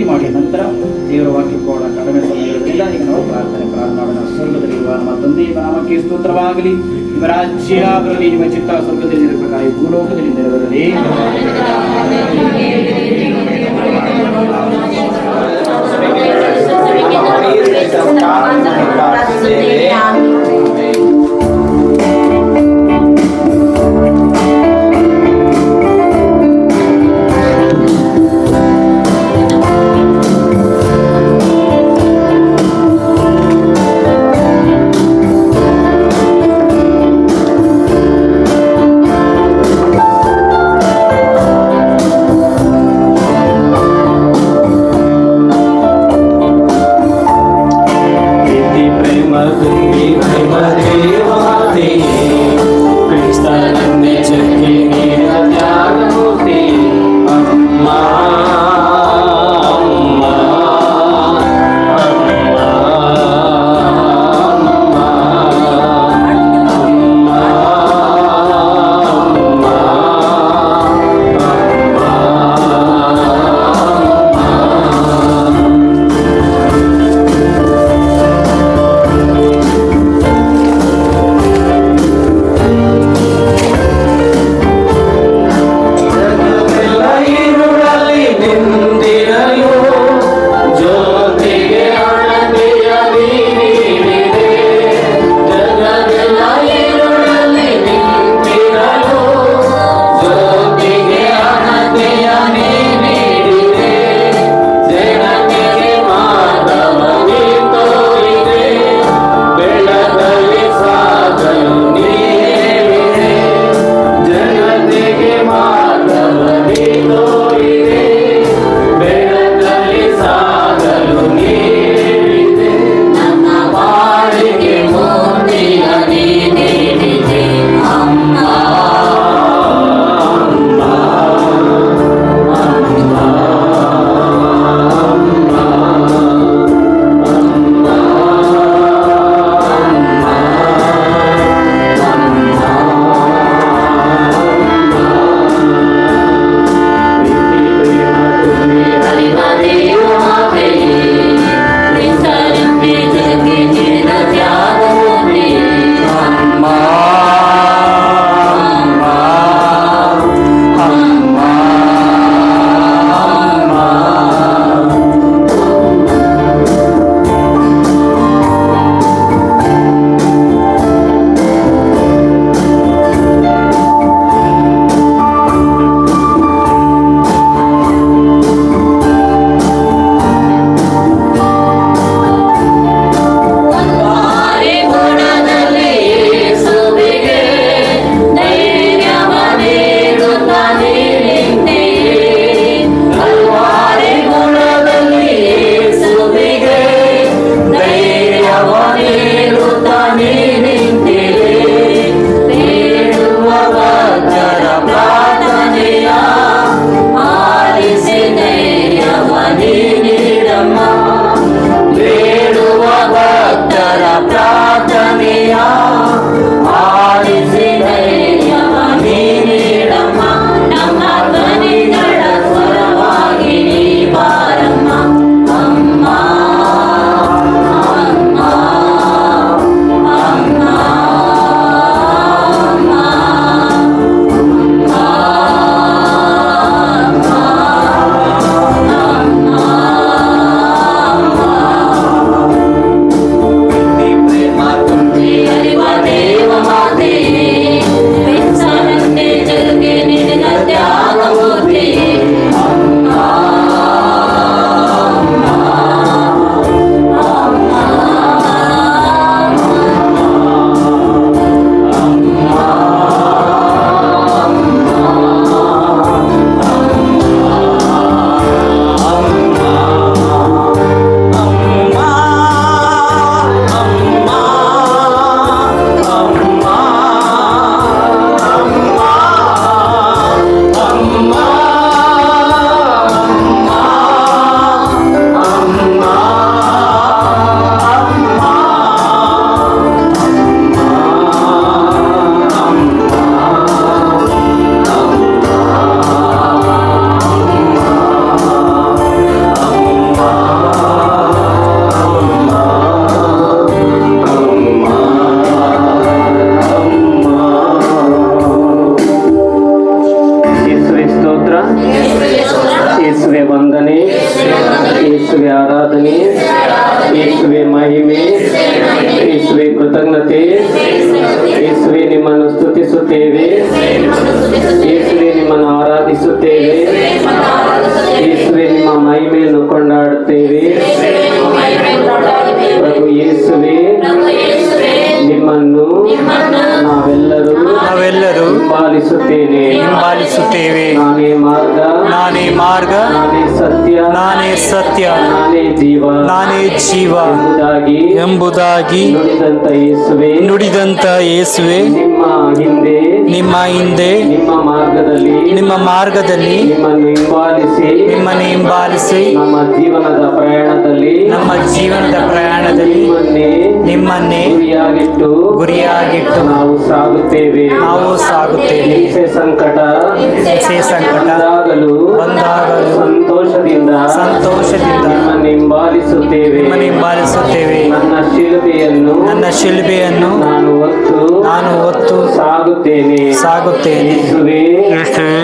ಸ್ತುತಿ ಮಾಡಿದ ನಂತರ ದೇವರ ವಾಕ್ಯಕ್ಕೋಣ ಕಡಿಮೆ ಸಮಯಗಳಿಲ್ಲ ಈಗ ನಾವು ಪ್ರಾರ್ಥನೆ ಪ್ರಾರಂಭ ಸ್ವರ್ಗದಲ್ಲಿರುವ ನಮ್ಮ ತಂದೆಯ ನಾಮಕ್ಕೆ ಸ್ತೋತ್ರವಾಗಲಿ. ನಿಮ್ಮ ರಾಜ್ಯ ಬರಲಿ ನಿಮ್ಮ ಚಿತ್ತ ಸ್ವರ್ಗದಲ್ಲಿ ನಿರ್ಬೇಕಾಗಿ ಭೂಲೋಕದಲ್ಲಿ ನೆರವೇರಲಿ. Don't ಯೇಸುವೆ ನಿಮ್ಮ ಹಿಂದೆ ನಿಮ್ಮ ಹಿಂದೆ ನಿಮ್ಮ ಮಾರ್ಗದಲ್ಲಿ ನಿಮ್ಮ ಮಾರ್ಗದಲ್ಲಿ ನಿಮ್ಮನ್ನು ಹಿಂಬಾಲಿಸಿ ನಿಮ್ಮನ್ನು ಹಿಂಬಾಲಿಸಿ ನಮ್ಮ ಜೀವನದ ಪ್ರಯಾಣದಲ್ಲಿ ನಮ್ಮ ಜೀವನದ ಪ್ರಯಾಣದಲ್ಲಿ ನಿಮ್ಮನ್ನೇ ನಿಮ್ಮನ್ನೇ ಗುರಿಯಾಗಿಟ್ಟು ಗುರಿಯಾಗಿಟ್ಟು ನಾವು ಸಾಗುತ್ತೇವೆ. ನಾವು ಸಾಗುತ್ತೇವೆ. ಹಿಂಸೆ ಸಂಕಟ ಹಿಂಸೆ ಸಂಕಟ ಬಂದಾಗಲೂ ಬಂದಾಗಲೂ ಸಂತೋಷದಿಂದ ಸಂತೋಷದಿಂದ ನಿಮ್ಮನ್ನು ಹಿಂಬಾಲಿಸುತ್ತೇವೆ. ನಿಮ್ಮನ್ನು ಹಿಂಬಾಲಿಸುತ್ತೇವೆ. ನನ್ನ ಶಿಲುಬೆಯನ್ನು ನನ್ನ ಶಿಲ್ಬೆಯನ್ನು ನಾನು ಹೊತ್ತು ನಾನು ಹೊತ್ತು ಸಾಗುತ್ತೇನೆ. ಸಾಗುತ್ತೇನೆ.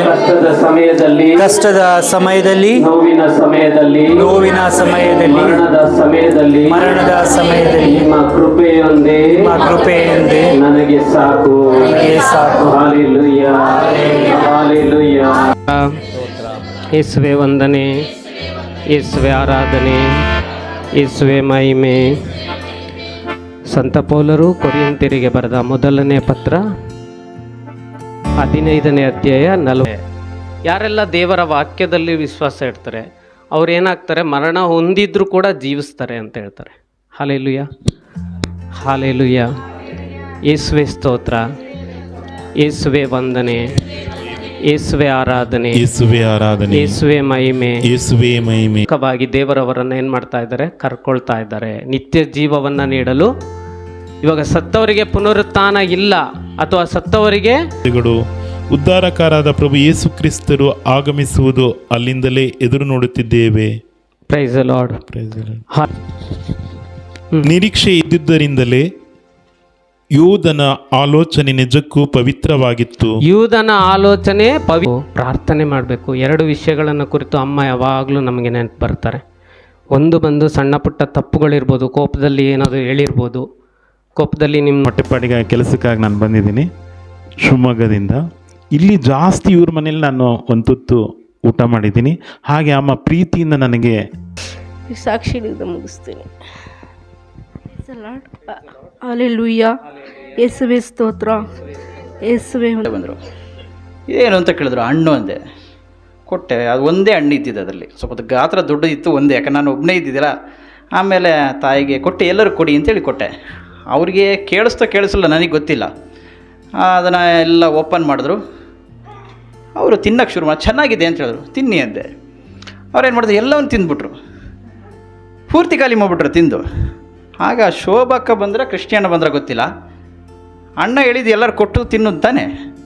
ಕಷ್ಟದ ಸಮಯದಲ್ಲಿ ಕಷ್ಟದ ಸಮಯದಲ್ಲಿ ನೋವಿನ ಸಮಯದಲ್ಲಿ ನೋವಿನ ಸಮಯದಲ್ಲಿ ಮರಣದ ಸಮಯದಲ್ಲಿ ಮರಣದ ಸಮಯದಲ್ಲಿ ನಿಮ್ಮ ಕೃಪೆಯೊಂದೇ ನಿಮ್ಮ ಕೃಪೆಯೊಂದೇ ನನಗೆ ಸಾಕು. ನನಗೆ ಸಾಕು. ಹಾಲೆಲೂಯ ಹಾಲೆಲೂಯ ಯೇಸುವೆ ವಂದನೆ ಯೇಸುವೆ ಆರಾಧನೆ ಯೇಸುವೆ ಮಹಿಮೆ. ಸಂತ ಪೌಲರು ಕೊರಿಯಂತಿರಿಗೆ ಬರೆದ ಮೊದಲನೇ ಪತ್ರ ಹದಿನೈದನೇ ಅಧ್ಯಾಯ ನಲ ಯಾರೆಲ್ಲ ದೇವರ ವಾಕ್ಯದಲ್ಲಿ ವಿಶ್ವಾಸ ಇಡ್ತಾರೆ ಅವ್ರು ಏನಾಗ್ತಾರೆ ಮರಣ ಹೊಂದಿದ್ರು ಕೂಡ ಜೀವಿಸ್ತಾರೆ ಅಂತ ಹೇಳ್ತಾರೆ. ಹಾಲೆಲುಯ್ಯ. ಹಾಲೆಲುಯ್ಯ. ಯೇಸುವೆ ಸ್ತೋತ್ರ. ಯೇಸುವೆ ವಂದನೆ. ಯೇಸುವೆ ಆರಾಧನೆ. ಯೇಸುವೆ ಆರಾಧನೆ. ಯೇಸುವೆ ಮಹಿಮೆ. ಯೇಸುವೆ ಮಹಿಮೆ. ಮುಖವಾಗಿ ದೇವರವರನ್ನು ಏನು ಮಾಡ್ತಾ ಇದ್ದಾರೆ ಕರ್ಕೊಳ್ತಾ ಇದ್ದಾರೆ. ನಿತ್ಯ ಜೀವವನ್ನು ನೀಡಲು ಇವಾಗ ಸತ್ತವರಿಗೆ ಪುನರುತ್ಥಾನ ಇಲ್ಲ ಅಥವಾ ಸತ್ತವರಿಗೆ ಉದ್ಧಾರಕರಾದ ಪ್ರಭು ಯೇಸು ಕ್ರಿಸ್ತರು ಆಗಮಿಸುವುದು ಅಲ್ಲಿಂದಲೇ ಎದುರು ನೋಡುತ್ತಿದ್ದೇವೆ. Praise Lord. ನಿರೀಕ್ಷೆ ಇದ್ದುದರಿಂದಲೇ ಯೂದನ ಆಲೋಚನೆ ನಿಜಕ್ಕೂ ಪವಿತ್ರವಾಗಿತ್ತು. ಯೂದನ ಆಲೋಚನೆ ಪವಿ ಪ್ರಾರ್ಥನೆ ಮಾಡಬೇಕು. ಎರಡು ವಿಷಯಗಳನ್ನು ಕುರಿತು ಅಮ್ಮ ಯಾವಾಗಲೂ ನಮಗೆ ನೆನಪು ಬರ್ತಾರೆ. ಒಂದು ಬಂದು ಸಣ್ಣ ಪುಟ್ಟ ತಪ್ಪುಗಳಿರ್ಬೋದು ಕೋಪದಲ್ಲಿ ಏನಾದರೂ ಹೇಳಿರ್ಬೋದು ಕೋಪದಲ್ಲಿ ನಿಮ್ಮ ಹೊಟ್ಟೆಪಾಡಿಗೆ ಕೆಲಸಕ್ಕಾಗಿ ನಾನು ಬಂದಿದ್ದೀನಿ. ಶಿವಮೊಗ್ಗದಿಂದ. ಇಲ್ಲಿ ಜಾಸ್ತಿ ಇವ್ರ ಮನೇಲಿ ನಾನು ಒಂದು ತುತ್ತು ಊಟ ಮಾಡಿದ್ದೀನಿ. ಹಾಗೆ ಅಮ್ಮ ಪ್ರೀತಿಯಿಂದ ನನಗೆ ಈ ಸಾಕ್ಷಿ ಮುಗಿಸ್ತೀನಿ. ಅಲ್ಲೆಲುಯ್ಯ ಯೇಸುವೆ ಸ್ತೋತ್ರ. ಯೇಸುವೆ ಬಂದರು. ಏನು ಅಂತ ಕೇಳಿದ್ರು? ಹಣ್ಣು ಅಂದೆ. ಕೊಟ್ಟೆ. ಅದು ಒಂದೇ ಹಣ್ಣು ಇದ್ದಿದ್ದು ಅದರಲ್ಲಿ. ಸ್ವಲ್ಪ ಅದು ಗಾತ್ರ ದೊಡ್ಡದಿತ್ತು ಒಂದೇ. ಯಾಕೆ ನಾನು ಒಬ್ಬನೇ ಇದ್ದಿದ್ದೀರಾ ಆಮೇಲೆ ತಾಯಿಗೆ ಕೊಟ್ಟೆ ಎಲ್ಲರೂ ಕೊಡಿ ಅಂತೇಳಿ ಕೊಟ್ಟೆ. ಅವ್ರಿಗೆ ಕೇಳಿಸ್ತಾ ಕೇಳಿಸಲ್ಲ, ನನಗೆ ಗೊತ್ತಿಲ್ಲ. ಅದನ್ನು ಎಲ್ಲ ಓಪನ್ ಮಾಡಿದ್ರು. ಅವರು ತಿನ್ನಕ್ಕೆ ಶುರು ಮಾಡಿ, ಚೆನ್ನಾಗಿದೆ ಅಂತ ಹೇಳಿದ್ರು. ತಿನ್ನಿ ಅಂದೆ. ಅವ್ರೇನು ಮಾಡಿದ್ರು? ಎಲ್ಲವನ್ನು ತಿಂದ್ಬಿಟ್ರು. ಪೂರ್ತಿ ಖಾಲಿ ಮಾಡಿಬಿಟ್ರು ತಿಂದು. ಆಗ ಶೋಭಕ್ಕ ಬಂದರೆ ಕ್ರಿಶ್ಚಿಯನ್ ಬಂದರೆ ಗೊತ್ತಿಲ್ಲ. ಅಣ್ಣ ಹೇಳಿದ್ದು ಎಲ್ಲರೂ ಕೊಟ್ಟು ತಿನ್ನು ತಾನೆ.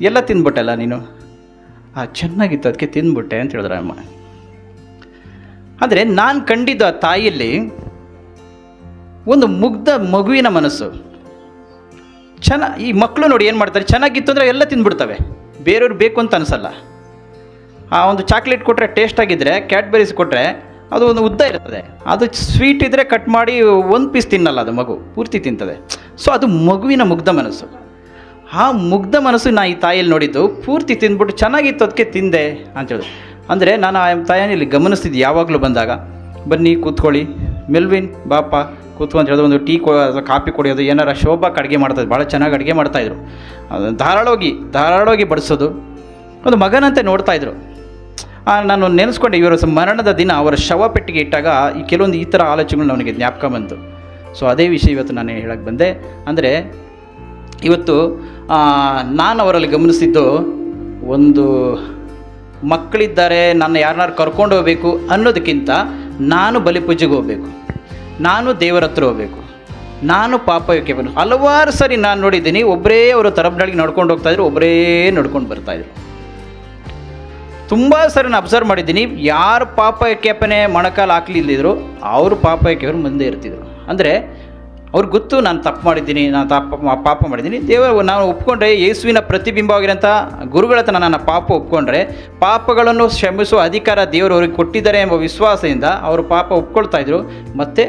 ಎಲ್ಲ ತಿಂದ್ಬಿಟ್ಟಲ್ಲ ನೀನು. ಆ, ಚೆನ್ನಾಗಿತ್ತು, ಅದಕ್ಕೆ ತಿಂದ್ಬಿಟ್ಟೆ ಅಂತ ಹೇಳಿದ್ರು ಅಮ್ಮ. ಆದರೆ ನಾನು ಕಂಡಿದ್ದು ಆ ತಾಯಿಯಲ್ಲಿ ಒಂದು ಮುಗ್ಧ ಮಗುವಿನ ಮನಸ್ಸು. ಚೆನ್ನ ಈ ಮಕ್ಕಳು ನೋಡಿ ಏನು ಮಾಡ್ತಾರೆ? ಚೆನ್ನಾಗಿತ್ತು ಅಂದರೆ ಎಲ್ಲ ತಿಂದ್ಬಿಡ್ತವೆ. ಬೇರೆಯವ್ರು ಬೇಕು ಅಂತ ಅನಿಸಲ್ಲ. ಆ ಒಂದು ಚಾಕ್ಲೇಟ್ ಕೊಟ್ಟರೆ ಟೇಸ್ಟ್ ಆಗಿದ್ದರೆ ಕ್ಯಾಡ್ಬರೀಸ್ ಕೊಟ್ಟರೆ ಅದು ಒಂದು ಉದ್ದ ಇರ್ತದೆ. ಅದು ಸ್ವೀಟ್ ಇದ್ದರೆ ಕಟ್ ಮಾಡಿ ಒಂದು ಪೀಸ್ ತಿನ್ನಲ್ಲ ಅದು ಮಗು. ಪೂರ್ತಿ ತಿಂತದೆ. ಸೊ ಅದು ಮಗುವಿನ ಮುಗ್ಧ ಮನಸ್ಸು. ಆ ಮುಗ್ಧ ಮನಸ್ಸು ನಾ ಈ ತಾಯಿಯಲ್ಲಿ ನೋಡಿದ್ದು ಪೂರ್ತಿ ತಿಂದ್ಬಿಟ್ಟು ಚೆನ್ನಾಗಿತ್ತು ಅದಕ್ಕೆ ತಿಂದೆ ಅಂತೇಳಿ ಅಂದರೆ ನಾನು ಆ ಇಲ್ಲಿ ಗಮನಿಸ್ತಿದ್ದೆ ಯಾವಾಗಲೂ ಬಂದಾಗ. ಬನ್ನಿ, ಕೂತ್ಕೊಳ್ಳಿ. ಮೆಲ್ವಿನ್, ಬಾಪ ಕೂತ್ಕೊಂಡು ಹೇಳಿದ್ರೆ ಒಂದು ಟೀ ಕೊ ಕಾಫಿ ಕುಡಿಯೋದು, ಏನಾರ ಶೋಭಾಕ್ಕೆ ಅಡುಗೆ ಮಾಡ್ತಾರೆ ಭಾಳ ಚೆನ್ನಾಗಿ ಅಡುಗೆ ಮಾಡ್ತಾಯಿದ್ರು ಅದು ಧಾರಾಳವಾಗಿ ಧಾರಾಳವಾಗಿ ಬಡಿಸೋದು. ಒಂದು ಮಗನಂತೆ ನೋಡ್ತಾಯಿದ್ರು ನಾನು ನೆನೆಸ್ಕೊಂಡೆ, ಇವರ ಮರಣದ ದಿನ ಅವರ ಶವ ಪೆಟ್ಟಿಗೆ ಇಟ್ಟಾಗ ಈ ಕೆಲವೊಂದು ಈ ಥರ ಆಲೋಚನೆಗಳು ನನಗೆ ಜ್ಞಾಪಕ ಬಂತು. ಸೊ ಅದೇ ವಿಷಯ ಇವತ್ತು ನಾನು ಹೇಳಕ್ಕೆ ಬಂದೆ. ಅಂದರೆ, ಇವತ್ತು ನಾನು ಅವರಲ್ಲಿ ಗಮನಿಸಿದ್ದು ಒಂದು ಮಕ್ಕಳಿದ್ದಾರೆ, ನನ್ನ ಯಾರನ್ನಾರು ಕರ್ಕೊಂಡು ಹೋಗಬೇಕು ಅನ್ನೋದಕ್ಕಿಂತ ನಾನು ಬಲಿಪೂಜೆಗೆ ಹೋಗಬೇಕು. ನಾನು ದೇವರ ಹತ್ರ ಹೋಗಬೇಕು. ನಾನು ಪಾಪಕ್ಕೆ ಬನ್ನು ಹಲವಾರು ಸರಿ ನಾನು ನೋಡಿದ್ದೀನಿ ಒಬ್ಬರೇ ಅವರು ತರಬ್ನಾಳಿಗೆ ನಡ್ಕೊಂಡು ಹೋಗ್ತಾಯಿದ್ರು ಒಬ್ಬರೇ ನಡ್ಕೊಂಡು ಬರ್ತಾಯಿದ್ರು ತುಂಬ ಸರಿ ನಾನು ಅಬ್ಸರ್ವ್ ಮಾಡಿದ್ದೀನಿ, ಯಾರು ಪಾಪ ಕೆಪ್ಪನೆ ಮೊಣಕಾಲು ಹಾಕ್ಲಿಲ್ಲದಿದ್ರು ಅವರು ಪಾಪ ಕೆಪ್ಪರು ಮುಂದೆ ಇರ್ತಿದ್ರು. ಅಂದರೆ, ಅವ್ರಿಗೆ ಗೊತ್ತು ನಾನು ತಪ್ಪು ಮಾಡಿದ್ದೀನಿ, ನಾನು ತಪ್ಪ ಪಾಪ ಮಾಡಿದ್ದೀನಿ. ದೇವರು ನಾನು ಒಪ್ಕೊಂಡ್ರೆ, ಯೇಸುವಿನ ಪ್ರತಿಬಿಂಬವಾಗಿರೋಂಥ ಗುರುಗಳ ಹತ್ರ ನನ್ನ ಪಾಪ ಒಪ್ಕೊಂಡ್ರೆ, ಪಾಪಗಳನ್ನು ಶ್ರಮಿಸುವ ಅಧಿಕಾರ ದೇವರು ಅವ್ರಿಗೆ ಕೊಟ್ಟಿದ್ದಾರೆ ಎಂಬ ವಿಶ್ವಾಸದಿಂದ ಅವರು ಪಾಪ ಒಪ್ಕೊಳ್ತಾ ಇದ್ರು. ಮತ್ತು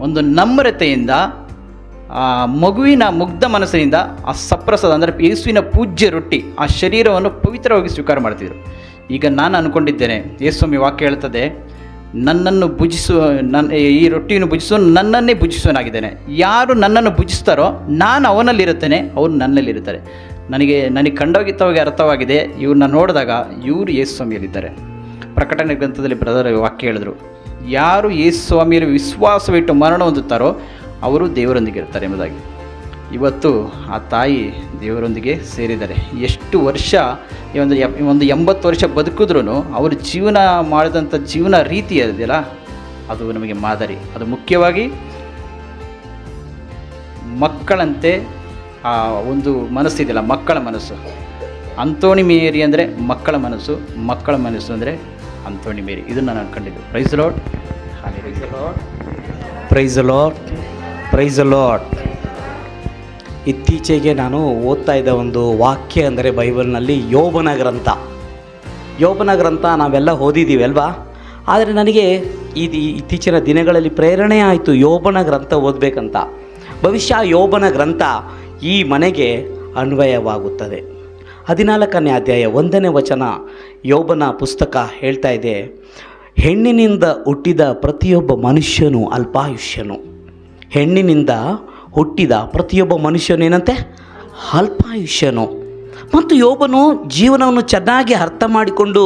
ಒಂದು ನಮ್ರತೆಯಿಂದ, ಆ ಮಗುವಿನ ಮುಗ್ಧ ಮನಸ್ಸಿನಿಂದ, ಆ ಸಪ್ರಸದ ಅಂದರೆ ಯೇಸುವಿನ ಪೂಜ್ಯ ರೊಟ್ಟಿ, ಆ ಶರೀರವನ್ನು ಪವಿತ್ರವಾಗಿ ಸ್ವೀಕಾರ ಮಾಡ್ತಿದ್ರು. ಈಗ ನಾನು ಅಂದ್ಕೊಂಡಿದ್ದೇನೆ ಯೇಸ್ವಾಮಿ ವಾಕ್ಯ ಹೇಳ್ತದೆ, ನನ್ನನ್ನು ಭುಜಿಸುವ ನನ್ನ ಈ ರೊಟ್ಟಿಯನ್ನು ಭುಜಿಸುವ ನನ್ನನ್ನೇ ಭುಜಿಸುವನಾಗಿದ್ದೇನೆ. ಯಾರು ನನ್ನನ್ನು ಭುಜಿಸ್ತಾರೋ, ನಾನು ಅವನಲ್ಲಿರುತ್ತೇನೆ ಅವನು ನನ್ನಲ್ಲಿರುತ್ತಾರೆ. ನನಗೆ ನನಗೆ ಖಂಡೋಗಿತವಾಗಿ ಅರ್ಥವಾಗಿದೆ. ಇವ್ರನ್ನ ನೋಡಿದಾಗ ಇವರು ಯೇಸ್ವಾಮಿಯಲ್ಲಿದ್ದಾರೆ ಪ್ರಕಟಣೆ ಗ್ರಂಥದಲ್ಲಿ ಬ್ರದರ್ ವಾಕ್ಯ ಹೇಳಿದ್ರು. ಯಾರು ಯೇಸು ಸ್ವಾಮಿಯಲ್ಲಿ ವಿಶ್ವಾಸವಿಟ್ಟು ಮರಣ ಹೊಂದುತ್ತಾರೋ ಅವರು ದೇವರೊಂದಿಗೆ ಇರ್ತಾರೆ ಎಂಬುದಾಗಿ. ಇವತ್ತು ಆ ತಾಯಿ ದೇವರೊಂದಿಗೆ ಸೇರಿದ್ದಾರೆ. ಎಷ್ಟು ವರ್ಷ, ಈ ಒಂದು ಒಂದು ಎಂಬತ್ತು ವರ್ಷ ಬದುಕಿದ್ರೂ ಅವರು ಜೀವನ ಮಾಡಿದಂಥ ಜೀವನ ರೀತಿ ಇದೆಯಲ್ಲ ಅದು ನಮಗೆ ಮಾದರಿ. ಅದು ಮುಖ್ಯವಾಗಿ ಮಕ್ಕಳಂತೆ ಆ ಒಂದು ಮನಸ್ಸಿದೆಯಲ್ಲ ಮಕ್ಕಳ ಮನಸ್ಸು. ಅಂತೋಣಿ ಮೇರಿ ಅಂದರೆ ಮಕ್ಕಳ ಮನಸ್ಸು ಮಕ್ಕಳ ಮನಸ್ಸು ಅಂದರೆ ಅಂತೋಣಿ ಮೇರಿ ಇದನ್ನು ನಾನು ಕಂಡಿದ್ದು. Praise lot praise lot praise lot ಇತ್ತೀಚೆಗೆ ನಾನು ಓದ್ತಾ ಇದ್ದ ಒಂದು ವಾಕ್ಯ ಅಂದರೆ ಬೈಬಲ್ನಲ್ಲಿ ಯೋಬನ ಗ್ರಂಥ. ಯೋಬನ ಗ್ರಂಥ ನಾವೆಲ್ಲ ಓದಿದ್ದೀವಿ ಅಲ್ವಾ? ಆದರೆ ನನಗೆ ಈ ಈ ಇತ್ತೀಚಿನ ದಿನಗಳಲ್ಲಿ ಪ್ರೇರಣೆ ಆಯಿತು ಯೋಬನ ಗ್ರಂಥ ಓದಬೇಕಂತ. ಭವಿಷ್ಯ ಯೋಬನ ಗ್ರಂಥ ಈ ಮನೆಗೆ ಅನ್ವಯವಾಗುತ್ತದೆ. ಹದಿನಾಲ್ಕನೇ ಅಧ್ಯಾಯ ಒಂದನೇ ವಚನ ಯೋಬನ ಪುಸ್ತಕ ಹೇಳ್ತಾ ಇದೆ ಹೆಣ್ಣಿನಿಂದ ಹುಟ್ಟಿದ ಪ್ರತಿಯೊಬ್ಬ ಮನುಷ್ಯನು ಅಲ್ಪಾಯುಷ್ಯನು. ಹೆಣ್ಣಿನಿಂದ ಹುಟ್ಟಿದ ಪ್ರತಿಯೊಬ್ಬ ಮನುಷ್ಯನೇನಂತೆ? ಅಲ್ಪಾಯುಷ್ಯನು. ಮತ್ತು ಯೋಬನು ಜೀವನವನ್ನು ಚೆನ್ನಾಗಿ ಅರ್ಥ ಮಾಡಿಕೊಂಡು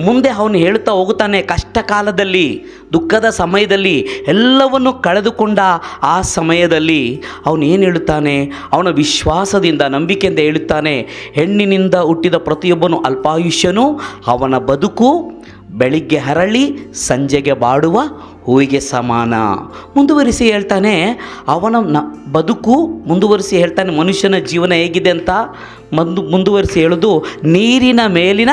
ಮುಂದೆ ಅವನು ಹೇಳ್ತಾ ಹೋಗುತ್ತಾನೆ ಕಷ್ಟ ಕಾಲದಲ್ಲಿ ದುಃಖದ ಸಮಯದಲ್ಲಿ ಎಲ್ಲವನ್ನು ಕಳೆದುಕೊಂಡ ಆ ಸಮಯದಲ್ಲಿ ಅವನು ಏನು ಹೇಳುತ್ತಾನೆ? ಅವನ ವಿಶ್ವಾಸದಿಂದ, ನಂಬಿಕೆಯಿಂದ ಹೇಳುತ್ತಾನೆ, ಹೆಣ್ಣಿನಿಂದ ಹುಟ್ಟಿದ ಪ್ರತಿಯೊಬ್ಬನು ಅಲ್ಪಾಯುಷ್ಯನು, ಅವನ ಬದುಕು ಬೆಳಿಗ್ಗೆ ಹರಳಿ ಸಂಜೆಗೆ ಬಾಡುವ ಹೂವಿಗೆ ಸಮಾನ. ಮುಂದುವರಿಸಿ ಹೇಳ್ತಾನೆ, ಅವನ ನ, ಬದುಕು ಮುಂದುವರಿಸಿ ಹೇಳ್ತಾನೆ, ಮನುಷ್ಯನ ಜೀವನ ಹೇಗಿದೆ ಅಂತ. ಮುಂದು ಮುಂದುವರಿಸಿ ಹೇಳೋದು, ನೀರಿನ ಮೇಲಿನ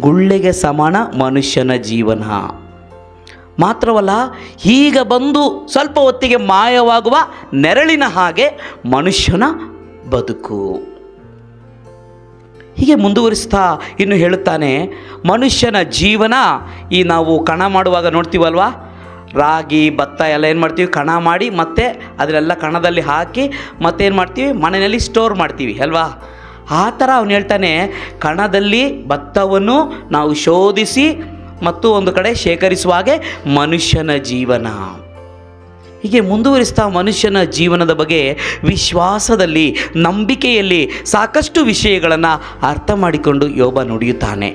ಗುಳ್ಳೆಗೆ ಸಮಾನ ಮನುಷ್ಯನ ಜೀವನ. ಮಾತ್ರವಲ್ಲ, ಈಗ ಬಂದು ಸ್ವಲ್ಪ ಹೊತ್ತಿಗೆ ಮಾಯವಾಗುವ ನೆರಳಿನ ಹಾಗೆ ಮನುಷ್ಯನ ಬದುಕು. ಹೀಗೆ ಮುಂದುವರಿಸ್ತಾ ಇನ್ನು ಹೇಳುತ್ತಾನೆ, ಮನುಷ್ಯನ ಜೀವನ ಈ ನಾವು ಕಣ ಮಾಡುವಾಗ ನೋಡ್ತೀವಲ್ವಾ? ರಾಗಿ, ಭತ್ತ ಎಲ್ಲ ಏನು ಮಾಡ್ತೀವಿ? ಕಣ ಮಾಡಿ ಮತ್ತೆ ಅದನ್ನೆಲ್ಲ ಕಣದಲ್ಲಿ ಹಾಕಿ ಮತ್ತೇನು ಮಾಡ್ತೀವಿ? ಮನೆಯಲ್ಲಿ ಸ್ಟೋರ್ ಮಾಡ್ತೀವಿ, ಅಲ್ವಾ? ಆ ಥರ ಅವನು ಹೇಳ್ತಾನೆ, ಕಣದಲ್ಲಿ ಭತ್ತವನ್ನು ನಾವು ಶೋಧಿಸಿ ಮತ್ತು ಒಂದು ಕಡೆ ಶೇಖರಿಸುವ ಹಾಗೆ ಮನುಷ್ಯನ ಜೀವನ. ಹೀಗೆ ಮುಂದುವರಿಸ್ತಾ ಮನುಷ್ಯನ ಜೀವನದ ಬಗ್ಗೆ ವಿಶ್ವಾಸದಲ್ಲಿ, ನಂಬಿಕೆಯಲ್ಲಿ ಸಾಕಷ್ಟು ವಿಷಯಗಳನ್ನು ಅರ್ಥ ಮಾಡಿಕೊಂಡು ಯೋಬ ನುಡಿಯುತ್ತಾನೆ.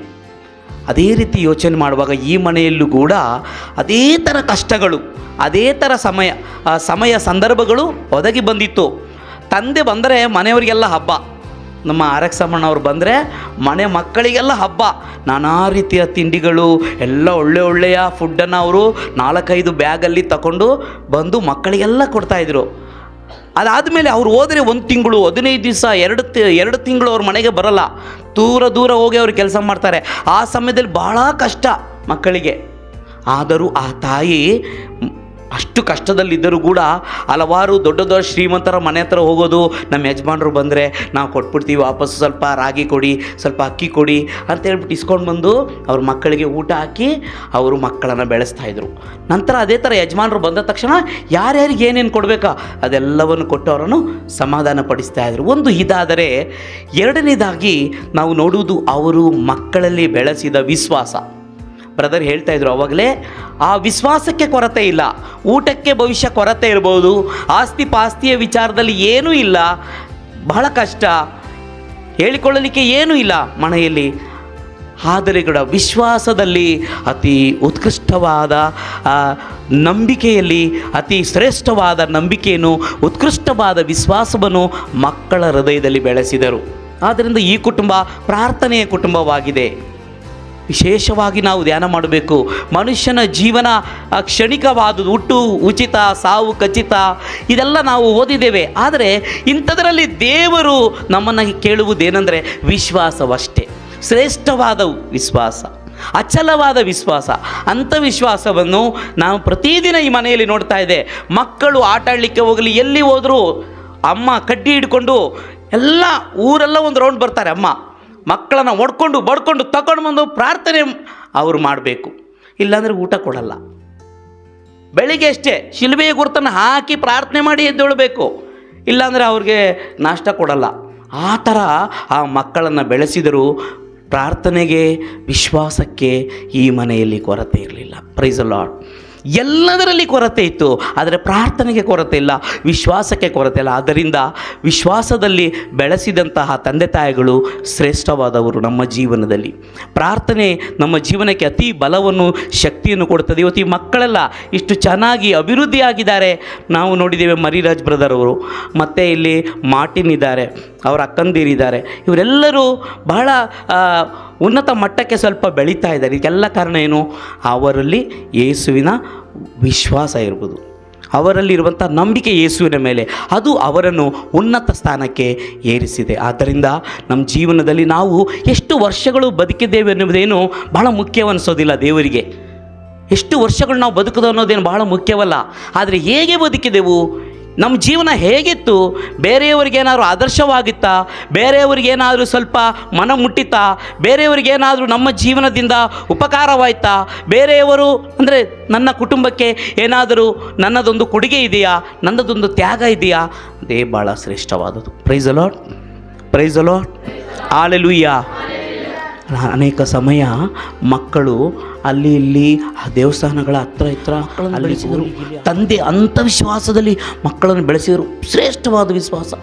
ಅದೇ ರೀತಿ ಯೋಚನೆ ಮಾಡುವಾಗ ಈ ಮನೆಯಲ್ಲೂ ಕೂಡ ಅದೇ ಥರ ಕಷ್ಟಗಳು, ಅದೇ ಥರ ಸಮಯ ಸಮಯ ಸಂದರ್ಭಗಳು ಒದಗಿ ಬಂದಿತ್ತು. ತಂದೆ ಬಂದರೆ ಮನೆಯವರಿಗೆಲ್ಲ ಹಬ್ಬ. ನಮ್ಮ ಆರ್ ಬಂದರೆ ಮನೆ ಮಕ್ಕಳಿಗೆಲ್ಲ ಹಬ್ಬ. ನಾನಾ ರೀತಿಯ ತಿಂಡಿಗಳು, ಎಲ್ಲ ಒಳ್ಳೆ ಒಳ್ಳೆಯ ಫುಡ್ಡನ್ನು ಅವರು ನಾಲ್ಕೈದು ಬ್ಯಾಗಲ್ಲಿ ತಗೊಂಡು ಬಂದು ಮಕ್ಕಳಿಗೆಲ್ಲ ಕೊಡ್ತಾಯಿದ್ರು ಅದಾದಮೇಲೆ ಅವ್ರು ಹೋದರೆ ಒಂದು ತಿಂಗಳು, ಹದಿನೈದು ದಿವಸ, ಎರಡು ತಿ, ಎರಡು ತಿಂಗಳು ಅವ್ರ ಮನೆಗೆ ಬರಲ್ಲ. ದೂರ ದೂರ ಹೋಗಿ ಅವ್ರು ಕೆಲಸ ಮಾಡ್ತಾರೆ. ಆ ಸಮಯದಲ್ಲಿ ಭಾಳ ಕಷ್ಟ ಮಕ್ಕಳಿಗೆ. ಆದರೂ ಆ ತಾಯಿ ಅಷ್ಟು ಕಷ್ಟದಲ್ಲಿದ್ದರೂ ಕೂಡ ಹಲವಾರು ದೊಡ್ಡ ದೊಡ್ಡ ಶ್ರೀಮಂತರ ಮನೆ ಹತ್ರ ಹೋಗೋದು ನಮ್ಮ ಯಜಮಾನರು ಬಂದರೆ ನಾವು ಕೊಟ್ಬಿಡ್ತೀವಿ, ವಾಪಸ್ಸು ಸ್ವಲ್ಪ ರಾಗಿ ಕೊಡಿ, ಸ್ವಲ್ಪ ಅಕ್ಕಿ ಕೊಡಿ ಅಂತ ಹೇಳ್ಬಿಟ್ಟು ಇಸ್ಕೊಂಡು ಬಂದು ಅವ್ರ ಮಕ್ಕಳಿಗೆ ಊಟ ಹಾಕಿ ಅವರು ಮಕ್ಕಳನ್ನು ಬೆಳೆಸ್ತಾಯಿದ್ರು ನಂತರ ಅದೇ ಥರ ಯಜಮಾನರು ಬಂದ ತಕ್ಷಣ ಯಾರ್ಯಾರಿಗೆ ಏನೇನು ಕೊಡಬೇಕಾ ಅದೆಲ್ಲವನ್ನು ಕೊಟ್ಟು ಅವರನ್ನು ಸಮಾಧಾನ ಪಡಿಸ್ತಾ ಇದ್ರು. ಒಂದು ಇದಾದರೆ ಎರಡನೇದಾಗಿ ನಾವು ನೋಡುವುದು ಅವರು ಮಕ್ಕಳಲ್ಲಿ ಬೆಳೆಸಿದ ವಿಶ್ವಾಸ. ಬ್ರದರ್ ಹೇಳ್ತಾ ಇದ್ರು ಅವಾಗಲೇ, ಆ ವಿಶ್ವಾಸಕ್ಕೆ ಕೊರತೆ ಇಲ್ಲ. ಊಟಕ್ಕೆ ಭವಿಷ್ಯ ಕೊರತೆ ಇರ್ಬೋದು. ಆಸ್ತಿ ಪಾಸ್ತಿಯ ವಿಚಾರದಲ್ಲಿ ಏನೂ ಇಲ್ಲ. ಬಹಳ ಕಷ್ಟ. ಹೇಳಿಕೊಳ್ಳಲಿಕ್ಕೆ ಏನೂ ಇಲ್ಲ ಮನೆಯಲ್ಲಿ. ಆದರೆ ಕೂಡ ವಿಶ್ವಾಸದಲ್ಲಿ ಅತಿ ಉತ್ಕೃಷ್ಟವಾದ ನಂಬಿಕೆಯಲ್ಲಿ, ಅತಿ ಶ್ರೇಷ್ಠವಾದ ನಂಬಿಕೆಯನ್ನು, ಉತ್ಕೃಷ್ಟವಾದ ವಿಶ್ವಾಸವನ್ನು ಮಕ್ಕಳ ಹೃದಯದಲ್ಲಿ ಬೆಳೆಸಿದರು. ಆದ್ದರಿಂದ ಈ ಕುಟುಂಬ ಪ್ರಾರ್ಥನೆಯ ಕುಟುಂಬವಾಗಿದೆ. ವಿಶೇಷವಾಗಿ ನಾವು ಧ್ಯಾನ ಮಾಡಬೇಕು. ಮನುಷ್ಯನ ಜೀವನ ಆ, ಕ್ಷಣಿಕವಾದುದು ಹುಟ್ಟು ಉಚಿತ ಸಾವು ಖಚಿತ ಇದೆಲ್ಲ ನಾವು ಓದಿದ್ದೇವೆ. ಆದರೆ ಇಂಥದರಲ್ಲಿ ದೇವರು ನಮ್ಮನ್ನು ಕೇಳುವುದೇನೆಂದರೆ ವಿಶ್ವಾಸವಷ್ಟೇ. ಶ್ರೇಷ್ಠವಾದ ವಿಶ್ವಾಸ. ಅಚಲವಾದ ವಿಶ್ವಾಸ. ಅಂಥ ವಿಶ್ವಾಸವನ್ನು ನಾವು ಪ್ರತಿದಿನ ಈ ಮನೆಯಲ್ಲಿ ನೋಡ್ತಾ ಇದೆ ಮಕ್ಕಳು ಆಟ ಆಡಲಿಕ್ಕೆ ಹೋಗಲಿ ಎಲ್ಲಿ ಹೋದರೂ ಅಮ್ಮ ಕಡ್ಡಿ ಹಿಡ್ಕೊಂಡು ಎಲ್ಲ ಊರೆಲ್ಲ ಒಂದು ರೌಂಡ್ ಬರ್ತಾರೆ ಅಮ್ಮ. ಮಕ್ಕಳನ್ನು ಒಡ್ಕೊಂಡು, ಬಡ್ಕೊಂಡು ತಗೊಂಡು ಬಂದು ಪ್ರಾರ್ಥನೆ ಅವರು ಮಾಡಬೇಕು. ಇಲ್ಲಾಂದರೆ ಊಟ ಕೊಡಲ್ಲ. ಬೆಳಿಗ್ಗೆ ಅಷ್ಟೇ ಶಿಲ್ಬೆಯ ಗುರುತನ್ನು ಹಾಕಿ ಪ್ರಾರ್ಥನೆ ಮಾಡಿ ಎದ್ದೇಳಬೇಕು. ಇಲ್ಲಾಂದರೆ ಅವ್ರಿಗೆ ನಾಷ್ಟ ಕೊಡಲ್ಲ. ಆ ಥರ ಆ ಮಕ್ಕಳನ್ನು ಬೆಳೆಸಿದರೂ ಪ್ರಾರ್ಥನೆಗೆ, ವಿಶ್ವಾಸಕ್ಕೆ ಈ ಮನೆಯಲ್ಲಿ ಕೊರತೆ ಇರಲಿಲ್ಲ. ಪ್ರೈಸ್ ಲಾಡ್ ಎಲ್ಲದರಲ್ಲಿ ಕೊರತೆ ಇತ್ತು, ಆದರೆ ಪ್ರಾರ್ಥನೆಗೆ ಕೊರತೆ ಇಲ್ಲ, ವಿಶ್ವಾಸಕ್ಕೆ ಕೊರತೆ ಇಲ್ಲ. ಆದ್ದರಿಂದ ವಿಶ್ವಾಸದಲ್ಲಿ ಬೆಳೆಸಿದಂತಹ ತಂದೆ ತಾಯಿಗಳು ಶ್ರೇಷ್ಠವಾದವರು ನಮ್ಮ ಜೀವನದಲ್ಲಿ. ಪ್ರಾರ್ಥನೆ ನಮ್ಮ ಜೀವನಕ್ಕೆ ಅತಿ ಬಲವನ್ನು, ಶಕ್ತಿಯನ್ನು ಕೊಡುತ್ತದೆ. ಇವತ್ತು ಈ ಮಕ್ಕಳೆಲ್ಲ ಇಷ್ಟು ಚೆನ್ನಾಗಿ ಅಭಿವೃದ್ಧಿಯಾಗಿದ್ದಾರೆ. ನಾವು ನೋಡಿದ್ದೇವೆ ಮರಿರಾಜ್ ಬ್ರದರ್ ಅವರು, ಮತ್ತು ಇಲ್ಲಿ ಮಾರ್ಟಿನ್ ಇದ್ದಾರೆ, ಅವರ ಅಕ್ಕಂದಿರಿದ್ದಾರೆ. ಇವರೆಲ್ಲರೂ ಬಹಳ ಉನ್ನತ ಮಟ್ಟಕ್ಕೆ ಸ್ವಲ್ಪ ಬೆಳೀತಾ ಇದ್ದಾರೆ. ಇದಕ್ಕೆಲ್ಲ ಕಾರಣ ಏನು? ಅವರಲ್ಲಿ ಯೇಸುವಿನ ವಿಶ್ವಾಸ ಇರ್ಬೋದು ಅವರಲ್ಲಿರುವಂಥ ನಂಬಿಕೆ ಯೇಸುವಿನ ಮೇಲೆ. ಅದು ಅವರನ್ನು ಉನ್ನತ ಸ್ಥಾನಕ್ಕೆ ಏರಿಸಿದೆ. ಆದ್ದರಿಂದ ನಮ್ಮ ಜೀವನದಲ್ಲಿ ನಾವು ಎಷ್ಟು ವರ್ಷಗಳು ಬದುಕಿದ್ದೇವೆ ಅನ್ನುವುದೇನು ಬಹಳ ಮುಖ್ಯವನ್ನಿಸೋದಿಲ್ಲ ದೇವರಿಗೆ. ಎಷ್ಟು ವರ್ಷಗಳು ನಾವು ಬದುಕಿದೆ ಅನ್ನೋದೇನು ಬಹಳ ಮುಖ್ಯವಲ್ಲ. ಆದರೆ ಹೇಗೆ ಬದುಕಿದೆವು? ನಮ್ಮ ಜೀವನ ಹೇಗಿತ್ತು? ಬೇರೆಯವರಿಗೇನಾದರೂ ಆದರ್ಶವಾಗಿತ್ತಾ? ಬೇರೆಯವರಿಗೇನಾದರೂ ಸ್ವಲ್ಪ ಮನ ಮುಟ್ಟಿತಾ ಬೇರೆಯವರಿಗೇನಾದರೂ ನಮ್ಮ ಜೀವನದಿಂದ ಉಪಕಾರವಾಯ್ತಾ? ಬೇರೆಯವರು ಅಂದರೆ ನನ್ನ ಕುಟುಂಬಕ್ಕೆ ಏನಾದರೂ ನನ್ನದೊಂದು ಕೊಡುಗೆ ಇದೆಯಾ? ನನ್ನದೊಂದು ತ್ಯಾಗ ಇದೆಯಾ? ಅದೇ ಭಾಳ ಶ್ರೇಷ್ಠವಾದದ್ದು. Praise a lot praise a lot hallelujah ಅನೇಕ ಸಮಯ ಮಕ್ಕಳು ಅಲ್ಲಿ ಇಲ್ಲಿ ಆ ದೇವಸ್ಥಾನಗಳ ಹತ್ರ ಹತ್ರ ಅಲ್ಲಿ ಬೆಳೆಸಿದರು. ತಂದೆ ಅಂಥ ವಿಶ್ವಾಸದಲ್ಲಿ ಮಕ್ಕಳನ್ನು ಬೆಳೆಸಿದರು. ಶ್ರೇಷ್ಠವಾದ ವಿಶ್ವಾಸ.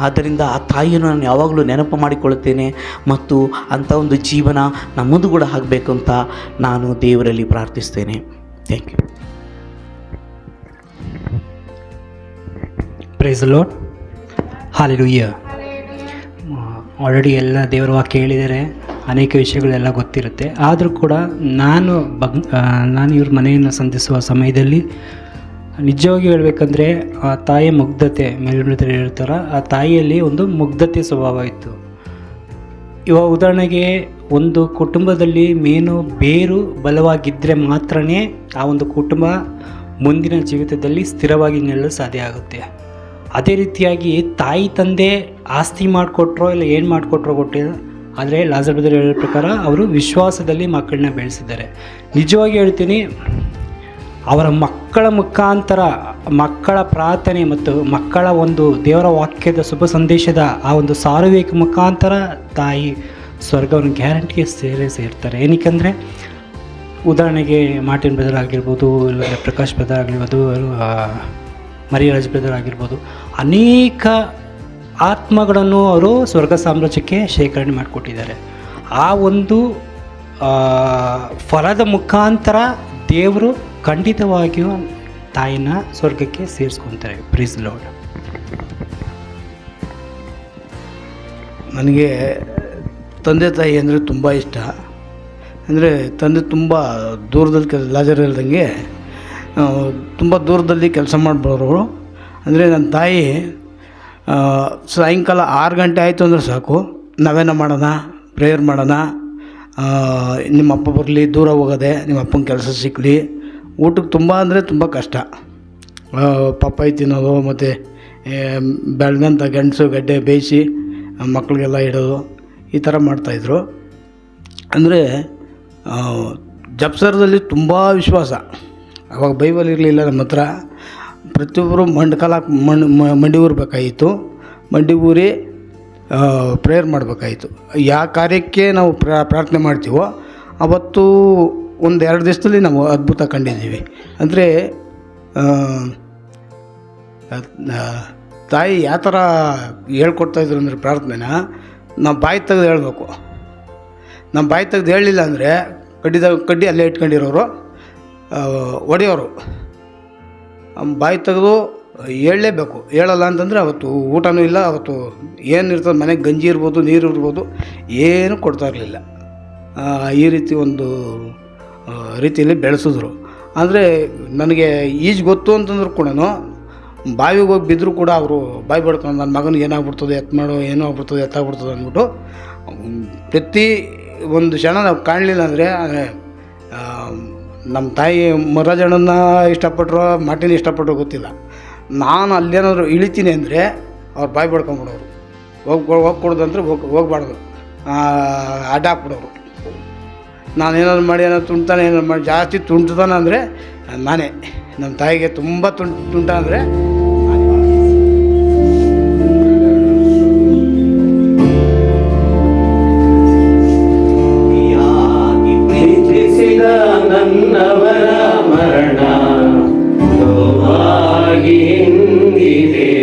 ಆದ್ದರಿಂದ ಆ ತಾಯಿಯನ್ನು ನಾನು ಯಾವಾಗಲೂ ನೆನಪು ಮಾಡಿಕೊಳ್ಳುತ್ತೇನೆ ಮತ್ತು ಅಂಥ ಒಂದು ಜೀವನ ನಮ್ಮದು ಕೂಡ ಆಗಬೇಕು ಅಂತ ನಾನು ದೇವರಲ್ಲಿ ಪ್ರಾರ್ಥಿಸ್ತೇನೆ. Thank you praise Lord hallelujah already ಎಲ್ಲ ದೇವರ ವಾಕ್ಯ ಹೇಳಿದ್ದಾರೆ ಅನೇಕ ವಿಷಯಗಳೆಲ್ಲ ಗೊತ್ತಿರುತ್ತೆ. ಆದರೂ ಕೂಡ ನಾನು ಬಗ್ ನಾನು ಇವ್ರ ಮನೆಯನ್ನು ಸಂಧಿಸುವ ಸಮಯದಲ್ಲಿ ನಿಜವಾಗಿ ಹೇಳಬೇಕಂದ್ರೆ ಆ ತಾಯಿಯ ಮುಗ್ಧತೆ ಮೇಲ್ಮೃತರು ಹೇಳ್ತಾರ. ಆ ತಾಯಿಯಲ್ಲಿ ಒಂದು ಮುಗ್ಧತೆ ಸ್ವಭಾವ ಇತ್ತು. ಇವಾಗ ಉದಾಹರಣೆಗೆ ಒಂದು ಕುಟುಂಬದಲ್ಲಿ ಮೇನು ಬೇರು ಬಲವಾಗಿದ್ದರೆ ಮಾತ್ರನೇ ಆ ಒಂದು ಕುಟುಂಬ ಮುಂದಿನ ಜೀವಿತದಲ್ಲಿ ಸ್ಥಿರವಾಗಿ ನಿಲ್ಲಲು ಸಾಧ್ಯ ಆಗುತ್ತೆ. ಅದೇ ರೀತಿಯಾಗಿ ತಾಯಿ ತಂದೆ ಆಸ್ತಿ ಮಾಡಿಕೊಟ್ರೋ ಇಲ್ಲ ಏನು ಮಾಡಿಕೊಟ್ರೋ ಗೊತ್ತಿಲ್ಲ. ಆದರೆ ಲಾಜರ್ ಬದರ್ ಹೇಳೋ ಪ್ರಕಾರ ಅವರು ವಿಶ್ವಾಸದಲ್ಲಿ ಮಕ್ಕಳನ್ನ ಬೆಳೆಸಿದ್ದಾರೆ. ನಿಜವಾಗಿ ಹೇಳ್ತೀನಿ, ಅವರ ಮಕ್ಕಳ ಮುಖಾಂತರ ಮಕ್ಕಳ ಪ್ರಾರ್ಥನೆ ಮತ್ತು ಮಕ್ಕಳ ಒಂದು ದೇವರ ವಾಕ್ಯದ ಶುಭ ಸಂದೇಶದ ಆ ಒಂದು ಸಾರುವಿಕ ಮುಖಾಂತರ ತಾಯಿ ಸ್ವರ್ಗವನ್ನು ಗ್ಯಾರಂಟಿಗೆ ಸೇರೇ ಸೇರ್ತಾರೆ. ಏನಕ್ಕೆಂದರೆ ಉದಾಹರಣೆಗೆ ಮಾರ್ಟಿನ್ ಬ್ರದರ್ ಆಗಿರ್ಬೋದು, ಇಲ್ಲ ಪ್ರಕಾಶ್ ಬ್ರದರ್ ಆಗಿರ್ಬೋದು ಮರಿರಾಜ್ ಬ್ರದರ್ ಆಗಿರ್ಬೋದು ಅನೇಕ ಆತ್ಮಗಳನ್ನು ಅವರು ಸ್ವರ್ಗ ಸಾಮ್ರಾಜ್ಯಕ್ಕೆ ಶೇಖರಣೆ ಮಾಡಿಕೊಟ್ಟಿದ್ದಾರೆ. ಆ ಒಂದು ಫಲದ ಮುಖಾಂತರ ದೇವರು ಖಂಡಿತವಾಗಿಯೂ ತಾಯಿನ ಸ್ವರ್ಗಕ್ಕೆ ಸೇರಿಸ್ಕೊತಾರೆ. ಪ್ರೀಸ್ ಲೋಡ್ ನನಗೆ ತಂದೆ ತಾಯಿ ಅಂದರೆ ತುಂಬ ಇಷ್ಟ. ಅಂದರೆ ತಂದೆ ತುಂಬ ದೂರದಲ್ಲಿ ಕೆಲ, ಲಾಜರ್ ಇಲ್ದಂಗೆ ತುಂಬ ದೂರದಲ್ಲಿ ಕೆಲಸ ಮಾಡ್ಬರೋರು. ಅಂದರೆ ನನ್ನ ತಾಯಿ ಸಾಯಂಕಾಲ ಆರು ಗಂಟೆ ಆಯಿತು ಅಂದರೆ ಸಾಕು. ನಾವೇನ ಮಾಡೋಣ? ಪ್ರೇಯರ್ ಮಾಡೋಣ. ನಿಮ್ಮ ಅಪ್ಪ ಬರಲಿ, ದೂರ ಹೋಗೋದೆ, ನಿಮ್ಮ ಅಪ್ಪನ ಕೆಲಸ ಸಿಕ್ಕಲಿ ಊಟಕ್ಕೆ ತುಂಬ ಅಂದರೆ ತುಂಬ ಕಷ್ಟ. ಪಪ್ಪಾಯಿ ತಿನ್ನೋದು, ಮತ್ತು ಬೆಳೆದಂಥ ಗೆಣಸು ಗಡ್ಡೆ ಬೇಯಿಸಿ ಮಕ್ಕಳಿಗೆಲ್ಲ ಇಡೋದು, ಈ ಥರ ಮಾಡ್ತಾಯಿದ್ರು ಅಂದರೆ ಜಪ್ಸರದಲ್ಲಿ ತುಂಬ ವಿಶ್ವಾಸ. ಅವಾಗ ಬೈಬಲ್ ಇರಲಿಲ್ಲ ನಮ್ಮ ಹತ್ರ. ಪ್ರತಿಯೊಬ್ಬರು ಮಂಡ್ ಕಾಲ ಮಂಡ್ ಮಂಡಿ ಊರಬೇಕಾಗಿತ್ತು ಮಂಡಿ ಊರಿ ಪ್ರೇಯರ್ ಮಾಡಬೇಕಾಗಿತ್ತು. ಯಾವ ಕಾರ್ಯಕ್ಕೆ ನಾವು ಪ್ರಾ, ಪ್ರಾರ್ಥನೆ ಮಾಡ್ತೀವೋ, ಅವತ್ತು ಒಂದು ಎರಡು ದಿವಸದಲ್ಲಿ ನಾವು ಅದ್ಭುತ ಕಂಡಿದ್ದೀವಿ. ಅಂದರೆ ತಾಯಿ ಯಾವ ಥರ ಹೇಳ್ಕೊಡ್ತಾಯಿದ್ರು ಅಂದರೆ ಪ್ರಾರ್ಥನೆನ, ನಾವು ಬಾಯಿ ತೆಗೆದು ಹೇಳಬೇಕು. ನಮ್ಮ ಬಾಯಿ ತೆಗೆದು ಹೇಳಲಿಲ್ಲ ಅಂದರೆ ಕಡ್ಡಿದಾಗ ಕಡ್ಡಿ ಅಲ್ಲೇ ಇಟ್ಕೊಂಡಿರೋರು ಒಡೆಯೋರು. ಬಾಯಿ ತೆಗೆದು ಹೇಳಲೇಬೇಕು. ಹೇಳಲ್ಲ ಅಂತಂದರೆ ಅವತ್ತು ಊಟನೂ ಇಲ್ಲ, ಅವತ್ತು ಏನು ಇರ್ತದೆ, ಮನೆಗೆ ಗಂಜಿ ಇರ್ಬೋದು, ನೀರು ಇರ್ಬೋದು, ಏನೂ ಕೊಡ್ತಾ ಇರಲಿಲ್ಲ. ಈ ರೀತಿ ಒಂದು ರೀತಿಯಲ್ಲಿ ಬೆಳೆಸಿದ್ರು. ಅಂದರೆ ನನಗೆ ಈಜು ಗೊತ್ತು ಅಂತಂದ್ರು ಕೂಡ ಬಾವಿಗೆ ಹೋಗಿ ಬಿದ್ದರೂ ಕೂಡ ಅವರು ಬಾಯಿ ಬಡ್ಕೊಂಡು ನನ್ನ ಮಗನಿಗೆ ಏನಾಗ್ಬಿಡ್ತದೆ ಎತ್ತು ಮಾಡೋ, ಏನೋ ಆಗ್ಬಿಡ್ತದೆ, ಎತ್ತಾಗ್ಬಿಡ್ತದೆ ಅಂದ್ಬಿಟ್ಟು ಪ್ರತಿ ಒಂದು ಕ್ಷಣ ನಾವು ಕಾಣಲಿಲ್ಲ ಅಂದರೆ ನಮ್ಮ ತಾಯಿ ಮುರಾಜಣ್ಣನ ಇಷ್ಟಪಟ್ಟರು ಮಾಟಿನ ಇಷ್ಟಪಟ್ಟರು ಗೊತ್ತಿಲ್ಲ. ನಾನು ಅಲ್ಲೇನಾದರೂ ಇಳಿತೀನಿ ಅಂದರೆ ಅವ್ರು ಬಾಯಿ ಬಡ್ಕೊಂಬಿಡೋರು. ಹೋಗಿ ಹೋಗಿ ಕೊಡೋದಂದ್ರೆ ಹೋಗಿ, ಹೋಗ್ಬಾರ್ದು. ಅಡ್ಡ ಹಾಕ್ಬಿಡೋರು. ನಾನು ಏನಾದ್ರು ಮಾಡಿ ಏನಾದ್ರು ತುಂಟಾನೆ ಏನಾದ್ರು ಮಾಡಿ ಜಾಸ್ತಿ ತುಂಟ್ತಾನೆ ಅಂದರೆ ನಾನೇ. ನಮ್ಮ ತಾಯಿಗೆ ತುಂಬ ತುಂಟ ತುಂಟ ಅಂದರೆ ನನ್ನವರ ಮರಣ ನೋವಾಗಿ ಹಿಂದಿದೆ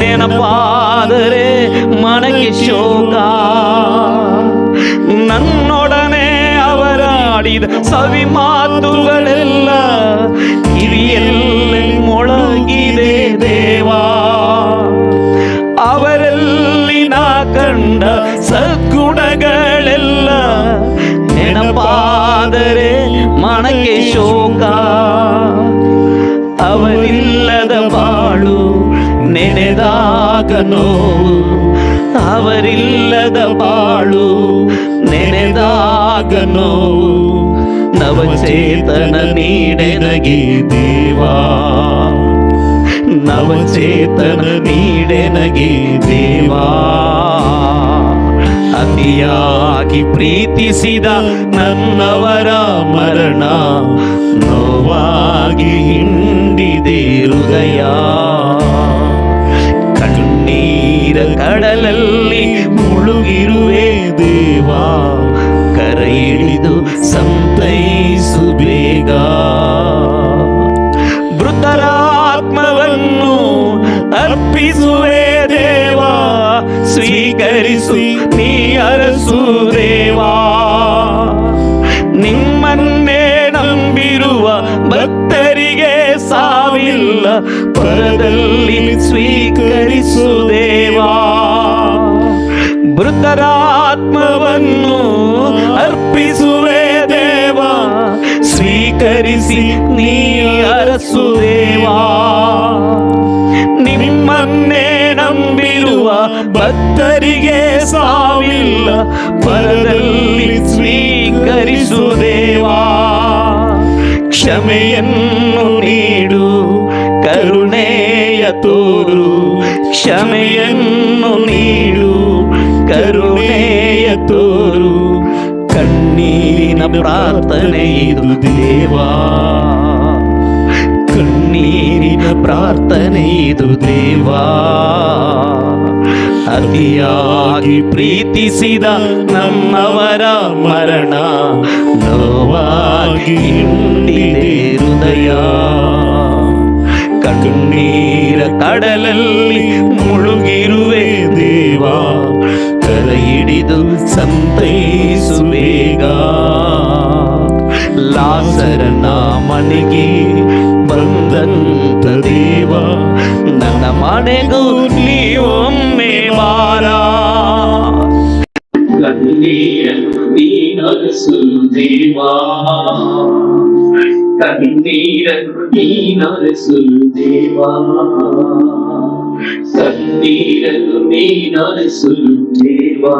ನೆನಪಾದರೆ ಮನಕ್ಕೆ ಶೋಕ ನನ್ನೊಡನೆ ಅವರಾಡಿದ ಸವಿ ಮಾತುಗಳೆಲ್ಲ ಕಿವಿಯಲ್ಲೇ ಮೊಳಗಿದೆ ದೇವಾ ಅವರಲ್ಲಿ ನಾ ಕಂಡ ಸದ್ಗುಣಗಳೆಲ್ಲ ನೆನಪಾದರೆ ಮನಕ್ಕೆ ಶೋಕ ನೋವು ಅವರಿಲ್ಲದ ಬಾಳು ನೆನೆದಾಗ ನೋವು ನವಚೇತನ ನೀಡೆನಗೆ ದೇವಾ? ನವಚೇತನ ನೀಡೆನಗೆ ದೇವಾ? ಅತಿಯಾಗಿ ಪ್ರೀತಿಸಿದ ನನ್ನವರ ಮರಣ ನೋವಾಗಿ ಹಿಂಡಿದೆ ಹೃದಯ. ಕಣ್ಣೀರ ಕಡಲಲ್ಲಿ ಮುಳುಗಿರುವೆ ದೇವಾ. ಕರ ಹಿಡಿದು ಸಂತೈಸು ಬೇಗ. ಮೃತರಾತ್ಮವನ್ನು ಸ್ವೀಕರಿಸು ನೀ ಅರಸು ದೇವಾ. ನಿಮ್ಮನ್ನೇ ನಂಬಿರುವ ಭಕ್ತರಿಗೆ ಸಾವಿಲ್ಲ. ಪರದಲ್ಲಿ ಸ್ವೀಕರಿಸು ದೇವಾ ಮೃತರಾತ್ಮವನ್ನು ಅರ್ಪಿಸುವೆ ದೇವ. ಸ್ವೀಕರಿಸಿ ನೀ ಅರಸುದೇವಾ ನಿಮ್ಮನ್ನೇ ನಂಬಿರುವ ಭಕ್ತರಿಗೆ ಸಾವಿಲ್ಲ. ಪರದಲ್ಲಿ ಸ್ವೀಕರಿಸುದೇವಾ ಕ್ಷಮೆಯನ್ನು ನೀಡು, ಕರುಣೆಯ ತೋರು. ಕ್ಷಮೆಯನ್ನು ನೀಡು, ಕರುಣೆಯ ತೋರು, ಕಣ್ಣೀರಿನ ಪ್ರಾರ್ಥನೆ ಇದು ದೇವಾ. ಕಣ್ಣೀರಿನ ಪ್ರಾರ್ಥನೆ ಇದು ದೇವಾ. ಅತಿಯಾಗಿ ಪ್ರೀತಿಸಿದ ನಮ್ಮವರ ಮರಣ ನೋವಾಗಿ ಹೃದಯ. ಕಣ್ಣೀರ ಕಡಲಲ್ಲಿ ಮುಳುಗಿರುವೆ ದೇವಾ ಕರ ಹಿಡಿದು ಸಂತೈಸು ಬೇಗ ಲಾಸರನ ಮನೆಗೆ ಬಂದಂತ ದೇವ ನನ್ನ ಮನೆಗೂ ನೀವೊಮ್ಮೆ ಬಾರ ಕಣ್ಣೀರನ್ನು ನೀನೊಲಿಸು ದೇವಾ కన్నీరలు దేవా కన్నీరలు దేవా